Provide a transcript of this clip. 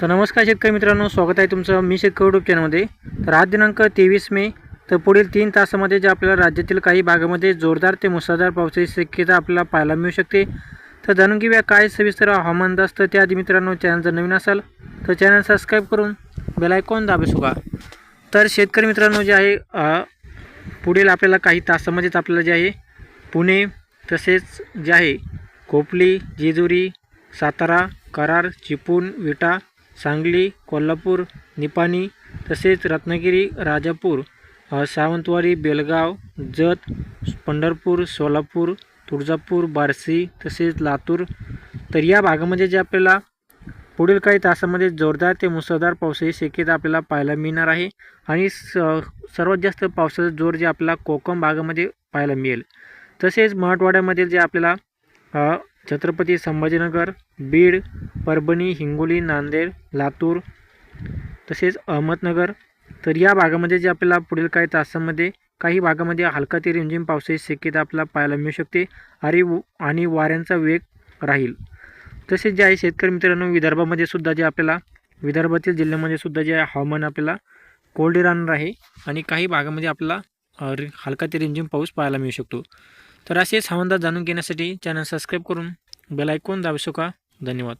तर नमस्कार शेतकरी मित्रांनो स्वागत आहे तुमचं मी शेतकरी युट्यूब चॅनलमध्ये तर आज दिनांक तेवीस मे तर पुढील तीन तासामध्ये जे आपल्याला राज्यातील काही भागामध्ये जोरदार ते मुसळधार पावसाची शक्यता आपल्याला पाहायला मिळू शकते. तर जाणून घेऊया काय सविस्तर हवामान अंदाज तर त्याआधी मित्रांनो चॅनल जर नवीन असाल तर चॅनल सबस्क्राईब करून बेलायकॉन दाबे का तर शेतकरी मित्रांनो जे आहे पुढील आपल्याला काही तासामध्येच आपल्याला जे आहे पुणे तसेच जे आहे खोपली जेजुरी सातारा करार चिपून विटा सांगली कोल्हापूर निपाणी तसेच रत्नागिरी राजापूर सावंतवाडी बेलगाव जत पंढरपूर सोलापूर तुळजापूर बार्शी तसेच लातूर. तर या भागामध्ये जे आपल्याला पुढील काही तासामध्ये जोरदार ते मुसळधार पावसाची शक्यता आपल्याला पाहायला मिळणार आहे आणि स सर्वात जास्त पावसाचा जोर जे आपल्याला कोकण भागामध्ये पाहायला मिळेल. तसेच मराठवाड्यामधील जे आपल्याला छत्रपती संभाजीनगर बीड परभणी हिंगोली नांदेड लातूर तसेच अहमदनगर. तर या भागामध्ये जे आपल्याला पुढील काही तासांमध्ये काही भागामध्ये हलका ते रिमझिम पावसाची शक्यता आपल्याला पाहायला मिळू शकते. आणि व- आणि वाऱ्यांचा वेग राहील. तसेच जे आहे शेतकरी मित्रांनो विदर्भामध्ये सुद्धा जे आपल्याला विदर्भातील जिल्ह्यामध्ये सुद्धा जे आहे हवामान आपल्याला कोरडे राहणार आहे आणि काही भागामध्ये आपल्याला रि- हलका ते रिमझिम पाऊस पाहायला मिळू शकतो. तर असेच हवामान जाणून घेण्यासाठी चॅनल सबस्क्राईब करून बेल आयकॉन दाबू शका धन्यवाद.